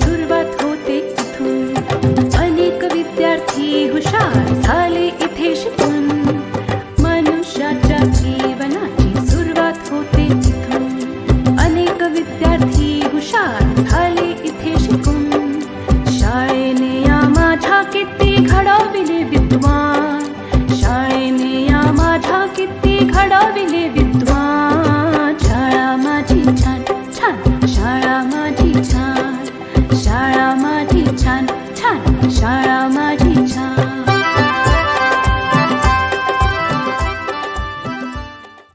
सुरुवात अनेक विद्यार्थी हुशार झाले इथे शिकून. अनेक विद्यार्थी हुशार झाले इथे शिकून. शाळेने या माझ्या किती घडविले विद्वान. शाळेने या माझ्या किती घडविले विद्वान. Sharamati Chan Chan Sharamati